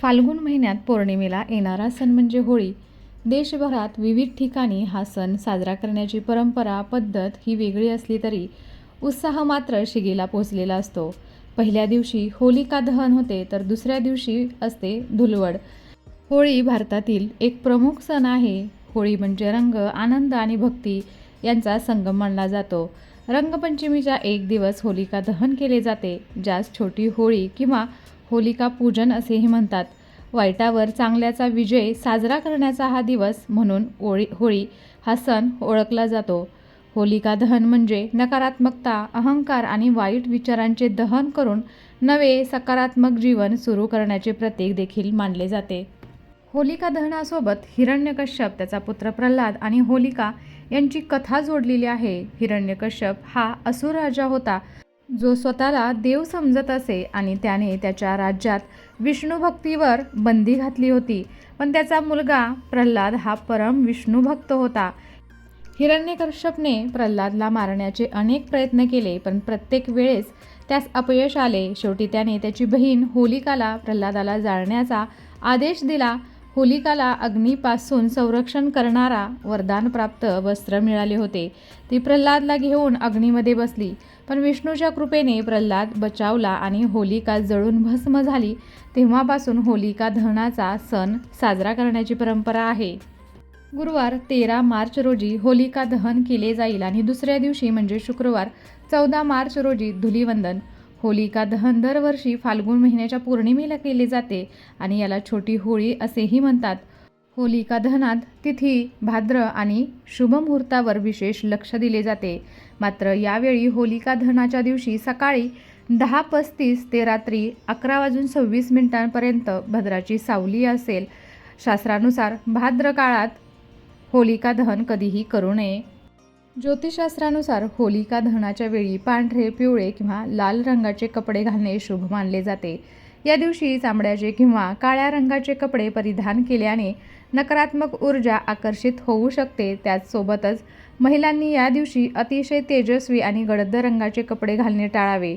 फाल्गुन महिन्यात पौर्णिमेला येणारा सण म्हणजे होळी. देशभरात विविध ठिकाणी हा सण साजरा करण्याची परंपरा पद्धत ही वेगळी असली तरी उत्साह मात्र शिगेला पोचलेला असतो. पहिल्या दिवशी होलिका दहन होते तर दुसऱ्या दिवशी असते धुलवड. होळी भारतातील एक प्रमुख सण आहे. होळी म्हणजे रंग आनंद आणि भक्ती यांचा संगम मानला जातो. रंगपंचमीचा एक दिवस होलिका दहन केले जाते ज्यास छोटी होळी किंवा होलिका पूजन असेही म्हणतात. वाईटावर चांगल्याचा विजय साजरा करण्याचा हा दिवस म्हणून होळी होळी हा सण ओळखला जातो. होलिका दहन म्हणजे नकारात्मकता अहंकार आणि वाईट विचारांचे दहन करून नवे सकारात्मक जीवन सुरू करण्याचे प्रतीक देखील मानले जाते. होलिका दहनासोबत हिरण्यकश्यप त्याचा पुत्र प्रल्हाद आणि होलिका यांची कथा जोडलेली आहे. हिरण्यकश्यप हा असुर राजा होता. जो स्वतःला देव समजत असे आणि त्याने त्याच्या राज्यात विष्णू भक्तीवर बंदी घातली होती. पण त्याचा मुलगा प्रल्हाद हा परम विष्णू भक्त होता. हिरण्यकश्यपने प्रल्हादला मारण्याचे अनेक प्रयत्न केले पण प्रत्येक वेळेस त्यास अपयश आले. शेवटी त्याने त्याची बहीण होलिकाला प्रल्हादाला जाळण्याचा आदेश दिला. होलिकाला अग्नीपासून संरक्षण करणारा वरदानप्राप्त वस्त्र मिळाले होते. ती प्रल्हादला घेऊन अग्नीमध्ये बसली. पण विष्णूच्या कृपेने प्रल्हाद बचावला आणि होलिका जळून भस्म झाली. तेव्हापासून होलिका दहनाचा सण साजरा करण्याची परंपरा आहे. गुरुवार तेरा मार्च रोजी होलिका दहन केले जाईल आणि दुसऱ्या दिवशी म्हणजे शुक्रवार चौदा मार्च रोजी धुलीवंदन. होलिका दहन दरवर्षी फाल्गुन महिन्याच्या पौर्णिमेला केले जाते आणि याला छोटी होळी असेही म्हणतात. होलिका दहनात तिथी भाद्र आणि शुभ मुहूर्तावर विशेष लक्ष दिले जाते. मात्र यावेळी होलिका दहनाच्या दिवशी सकाळी दहा पस्तीस ते रात्री अकरा वाजून सव्वीस मिनिटांपर्यंत भद्राची सावली असेल. शास्त्रानुसार भाद्र काळात होलिका दहन कधीही करू नये. ज्योतिषशास्त्रानुसार होलिका दहनाच्या वेळी पांढरे पिवळे किंवा लाल रंगाचे कपडे घालणे शुभ मानले जाते. या दिवशी चांबड्याचे किंवा काळ्या रंगाचे कपडे परिधान केल्याने नकारात्मक ऊर्जा आकर्षित होऊ शकते. त्याचसोबतच महिलांनी या दिवशी अतिशय तेजस्वी आणि गडद रंगाचे कपडे घालणे टाळावे.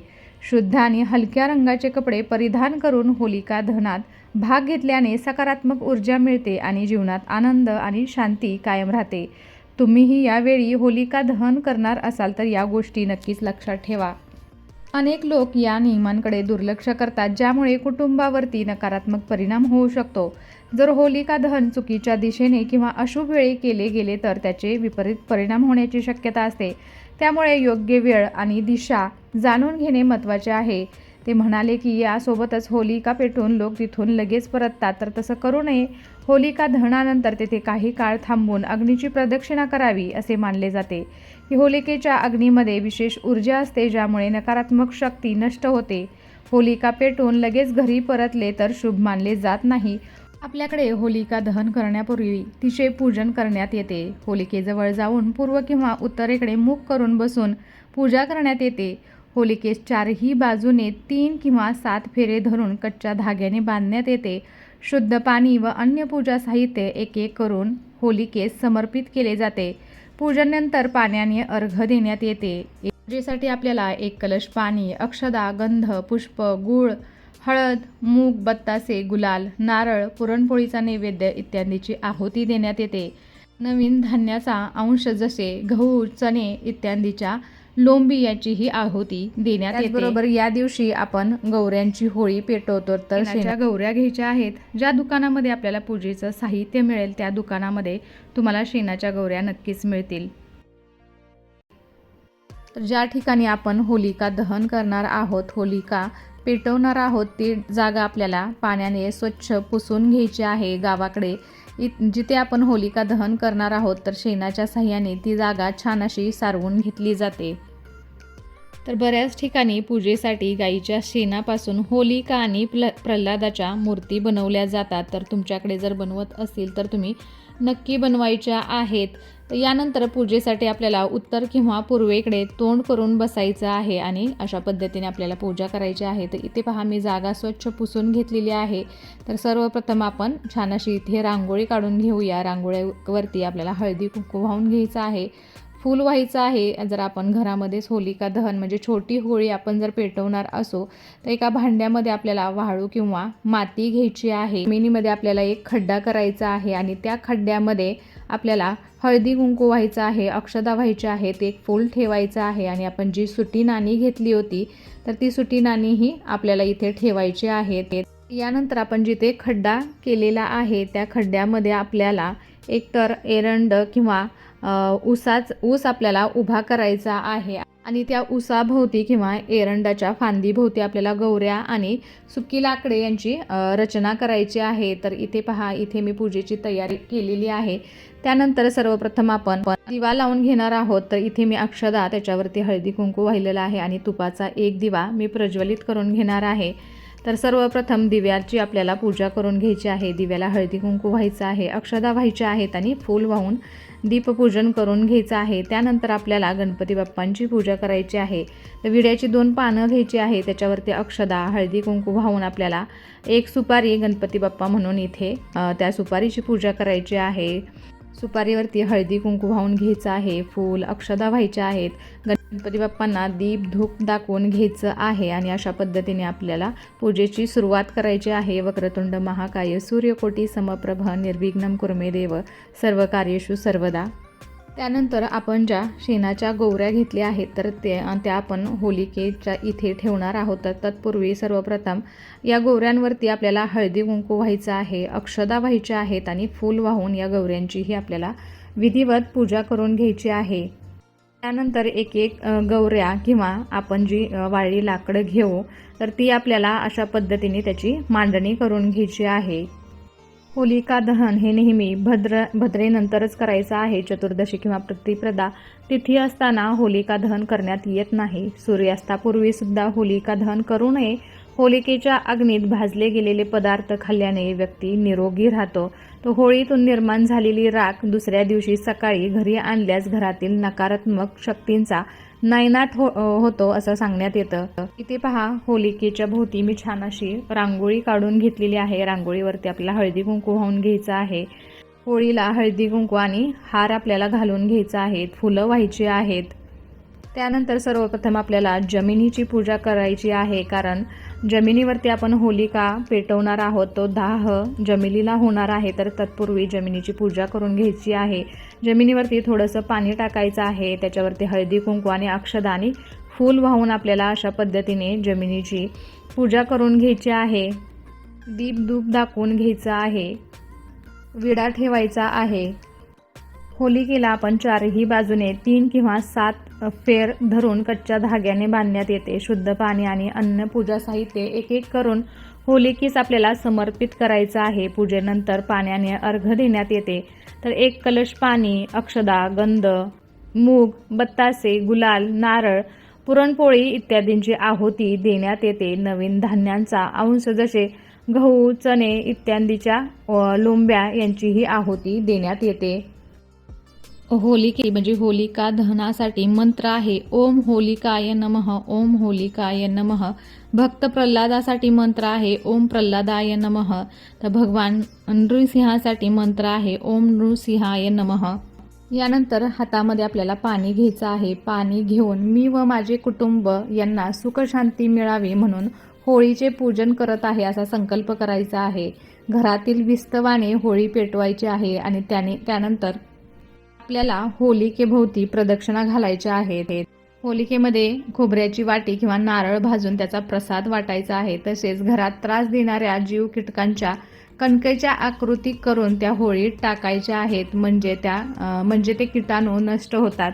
शुद्ध आणि हलक्या रंगाचे कपडे परिधान करून होलिका दहनात भाग घेतल्याने सकारात्मक ऊर्जा मिळते आणि जीवनात आनंद आणि शांती कायम राहते. तुम्हीही यावेळी होलिका दहन करणार असाल तर या गोष्टी नक्कीच लक्षात ठेवा. अनेक लोक या नियमांकडे दुर्लक्ष करतात ज्यामुळे कुटुंबावरती नकारात्मक परिणाम होऊ शकतो. जर होलिका दहन चुकीच्या दिशेने किंवा अशुभ वेळी केले गेले तर त्याचे विपरीत परिणाम होण्याची शक्यता असते. त्यामुळे योग्य वेळ आणि दिशा जाणून घेणे महत्त्वाचे आहे. ते म्हणाले की यासोबतच होलिका पेटून लोक तिथून लगेच परततात तर तसं करू नये. होलिका दहनानंतर तेथे काही काळ थांबून अग्नीची प्रदक्षिणा करावी असे मानले जाते. की होलिकेच्या अग्नीमध्ये विशेष ऊर्जा असते ज्यामुळे नकारात्मक शक्ती नष्ट होते. होलिका पेटून लगेच घरी परतले तर शुभ मानले जात नाही. आपल्याकडे होलिका दहन करण्यापूर्वी तिचे पूजन करण्यात येते. होलिकेजवळ जाऊन पूर्व किंवा उत्तरेकडे मुख करून बसून पूजा करण्यात येते. होलिकेस चारही बाजूने तीन किंवा सात फेरे धरून कच्च्या धाग्याने बांधण्यात येते. शुद्ध पाणी व अन्य पूजा साहित्य एक एक करून होलिकेस समर्पित केले जाते. पूजनंतर पाण्याने अर्घ देण्यात येते. पूजेसाठी आपल्याला एक कलश पाणी अक्षदा गंध पुष्प गूळ हळद मूग बत्तासे गुलाल नारळ पुरणपोळीचा नैवेद्य इत्यादीची आहुती देण्यात येते. नवीन धान्याचा अंश जसे गहू चणे इत्यादीच्या लोंबी याचीही आहुती देण्यात येते. बरोबर या दिवशी आपण गौऱ्यांची होळी पेटवतो तर शेणाच्या गौऱ्या घ्यायच्या आहेत. ज्या दुकानामध्ये आपल्याला पूजेचं साहित्य मिळेल त्या दुकानामध्ये तुम्हाला शेणाच्या गौऱ्या नक्कीच मिळतील. तर ज्या ठिकाणी आपण होलिका दहन करणार आहोत होलिका पेटवणार आहोत ती जागा आपल्याला पाण्याने स्वच्छ पुसून घ्यायची आहे गावाकडे. इत जिथे आपण होलिका दहन करणार आहोत तर शेणाच्या साह्याने ती जागा छान अशी सारवून घेतली जाते. तर बऱ्याच ठिकाणी पूजेसाठी गाईच्या शेणापासून होलिका आणि प्ल प्रल्हादाच्या मूर्ती बनवल्या जातात. तर तुमच्याकडे जर बनवत असतील तर तुम्ही नक्की बनवायच्या आहेत. तर यानंतर पूजेसाठी आपल्याला उत्तर किंवा पूर्वेकडे तोंड करून बसायचं आहे आणि अशा पद्धतीने आपल्याला पूजा करायची आहे. तर इथे पहा मी जागा स्वच्छ पुसून घेतलेली आहे. तर सर्वप्रथम आपण छान अशी इथे रांगोळी काढून घेऊया. रांगोळ्यावरती आपल्याला हळदी कुंकू वाहून घ्यायचं आहे. फूल व्हायचं आहे जर आपण घरामध्येच होलिका दहन म्हणजे छोटी होळी आपण जर पेटवणार असो तर एका भांड्यामध्ये आपल्याला वाळू किंवा माती घ्यायची आहे. जमिनीमध्ये आपल्याला एक खड्डा करायचा आहे आणि त्या खड्ड्यामध्ये आपल्याला हळदी कुंकू व्हायचं आहे अक्षदा व्हायची आहेत एक फूल ठेवायचं आहे आणि आपण जी सुटी नाणी घेतली होती तर ती सुटी नाणी ही आपल्याला इथे ठेवायची आहे. ते यानंतर आपण जिथे खड्डा केलेला आहे त्या खड्ड्यामध्ये आपल्याला एकतर एरंड किंवा ऊसाच ऊस आपल्याला उभा करायचा आहे. आणि त्या ऊसाभोवती किंवा एरंडाच्या फांदीभोवती आपल्याला गौऱ्या आणि सुकी लाकडे यांची रचना करायची आहे. तर इथे पहा इथे मी पूजेची तयारी केलेली आहे. त्यानंतर सर्वप्रथम आपण दिवा लावून घेणार आहोत. तर इथे मी अक्षदा त्याच्यावरती हळदी कुंकू वाहिलेला आहे आणि तुपाचा एक दिवा मी प्रज्वलित करून घेणार आहे. तर सर्वप्रथम दिव्याची आपल्याला पूजा करून घ्यायची आहे. दिव्याला हळदी कुंकू व्हायचं आहे अक्षदा व्हायच्या आहेत आणि फूल वाहून दीपपूजन करून घ्यायचं आहे. त्यानंतर आपल्याला गणपती बाप्पांची पूजा करायची आहे. तर विड्याची दोन पानं घ्यायची आहे. त्याच्यावरती अक्षदा हळदी कुंकू वाहून आपल्याला एक सुपारी गणपती बाप्पा म्हणून इथे त्या सुपारीची पूजा करायची आहे. सुपारीवरती हळदी कुंकू वाहून घ्यायचं आहे फूल अक्षदा व्हायच्या आहेत. गणपती बाप्पांना दीप धूप दाखवून घ्यायचं आहे आणि अशा पद्धतीने आपल्याला पूजेची सुरुवात करायची आहे. वक्रतुंड महाकाय सूर्यकोटी समप्रभ निर्विघ्नम कुर्मे देव सर्व कार्येषु सर्वदा. त्यानंतर आपण ज्या शेणाच्या गोवऱ्या घेतल्या आहेत तर ते त्या आपण होलिकेच्या इथे ठेवणार आहोत. तर तत्पूर्वी सर्वप्रथम या गोवऱ्यांवरती आपल्याला हळदी कुंकू व्हायचं आहे अक्षदा व्हायच्या आहेत आणि फूल वाहून या गौऱ्यांचीही आपल्याला विधिवत पूजा करून घ्यायची आहे. त्यानंतर एक एक गौऱ्या किंवा आपण जी वाळी लाकडं घेऊ तर ती आपल्याला अशा पद्धतीने त्याची मांडणी करून घ्यायची आहे. होलिका दहन हे नेहमी भद्र भद्रेनंतरच करायचं आहे. चतुर्दशी किंवा प्रतिप्रदा तिथी असताना होलिका दहन करण्यात येत नाही. सूर्यास्तापूर्वी सुद्धा होलिका दहन करू नये. होलिकेच्या अग्नीत भाजले गेलेले पदार्थ खाल्ल्याने व्यक्ती निरोगी राहतो. तो होळीतून निर्माण झालेली राख दुसऱ्या दिवशी सकाळी घरी आणल्यास घरातील नकारात्मक शक्तींचा नयनाट हो होतो असं सांगण्यात येतं. इथे पहा होलिकेच्या भोवती मी छान अशी रांगोळी काढून घेतलेली आहे. रांगोळीवरती आपल्याला हळदी कुंकू वाहून घ्यायचं आहे. होळीला हळदी कुंकू आणि हार आपल्याला घालून घ्यायचा आहे फुलं व्हायची आहेत. त्यानंतर सर्वप्रथम आपल्याला जमिनीची पूजा करायची आहे कारण जमिनीवरती आपण होलिका पेटवणार आहोत तो दाह जमिनीला होणार आहे तर तत्पूर्वी जमिनीची पूजा करून घ्यायची आहे. जमिनीवरती थोडंसं पाणी टाकायचं आहे त्याच्यावरती हळदी कुंकू आणि अक्षदानी फूल वाहून आपल्याला अशा पद्धतीने जमिनीची पूजा करून घ्यायची आहे. दीप धूप दाखवून घ्यायचं आहे. विडा ठेवायचा आहे. होलिकेला आपण चारही बाजूने तीन किंवा सात फेर धरून कच्च्या धाग्याने बांधण्यात येते. शुद्ध पाणी आणि अन्न पूजा साहित्य एक एक करून होलिकेस आपल्याला समर्पित करायचं आहे. पूजेनंतर पाण्याने अर्घ देण्यात येते. तर एक कलश पाणी अक्षदा गंध मूग बत्तासे गुलाल नारळ पुरणपोळी इत्यादींची आहुती देण्यात येते. नवीन धान्यांचा अंश जसे गहू चणे इत्यादीच्या लोंब्या यांचीही आहुती देण्यात येते. होलिके म्हणजे होलिका दहनासाठी मंत्र आहे. ओम होलिकाय नमः ओम होलिकाय नमः. भक्त प्रल्हादासाठी मंत्र आहे ओम प्रल्हादाय नमः. तर भगवान नृसिंहासाठी मंत्र आहे ओम नृसिंहाय नमः. यानंतर हातामध्ये आपल्याला पाणी घ्यायचं आहे. पाणी घेऊन मी व माझे कुटुंब यांना सुखशांती मिळावी म्हणून होळीचे पूजन करत आहे असा संकल्प करायचा आहे. घरातील विस्तवाने होळी पेटवायची आहे आणि त्याने त्यानंतर आपल्याला होलिकेभोवती प्रदक्षिणा घालायच्या आहेत होलिकेमध्ये खोबऱ्याची वाटी किंवा नारळ भाजून त्याचा प्रसाद वाटायचा आहे. तसेच घरात त्रास देणाऱ्या जीव कीटकांच्या कणकेच्या आकृती करून त्या होळीत टाकायच्या आहेत. म्हणजे त्या म्हणजे ते किटाणू नष्ट होतात.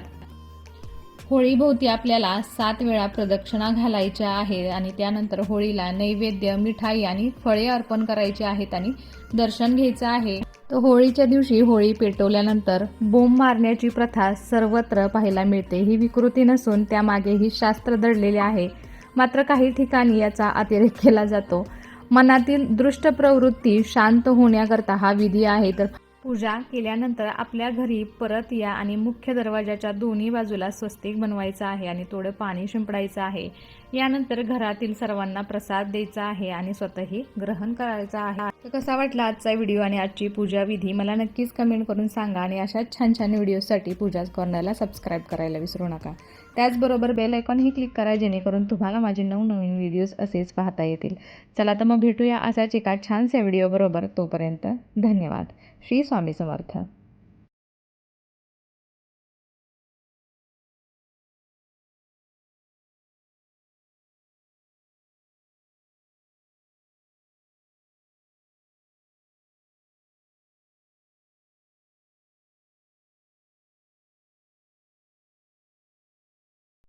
होळीभोवती आपल्याला सात वेळा प्रदक्षिणा घालायच्या आहे आणि त्यानंतर होळीला नैवेद्य मिठाई आणि फळे अर्पण करायची आहेत आणि दर्शन घ्यायचं आहे. तर होळीच्या दिवशी होळी पेटवल्यानंतर बोंब मारण्याची प्रथा सर्वत्र पाहायला मिळते. ही विकृती नसून त्यामागेही शास्त्र दडलेले आहे. मात्र काही ठिकाणी याचा अतिरेक केला जातो. मनातील दृष्ट प्रवृत्ती शांत होण्याकरता हा विधी आहे. तर पूजा केल्यानंतर आपल्या घरी परत या आणि मुख्य दरवाजाच्या दोन्ही बाजूला स्वस्तिक बनवायचं आहे आणि थोडं पाणी शिंपडायचं आहे. यानंतर घरातील सर्वांना प्रसाद द्यायचा आहे आणि स्वतःही ग्रहण करायचं आहे. तर कसा वाटला आजचा व्हिडिओ आणि आजची पूजा विधी? मला नक्कीच कमेंट करून सांगा आणि अशाच छान छान व्हिडिओसाठी पूजा कॉर्नरला सबस्क्राईब करायला विसरू नका. त्याचबरोबर बेल आयकॉनही क्लिक करा जेणेकरून तुम्हाला माझे नवनवीन व्हिडिओज असेच पाहता येतील. चला तर मग भेटूया अशाच एका छानशा व्हिडिओबरोबर तोपर्यंत धन्यवाद. श्री स्वामी समर्थ.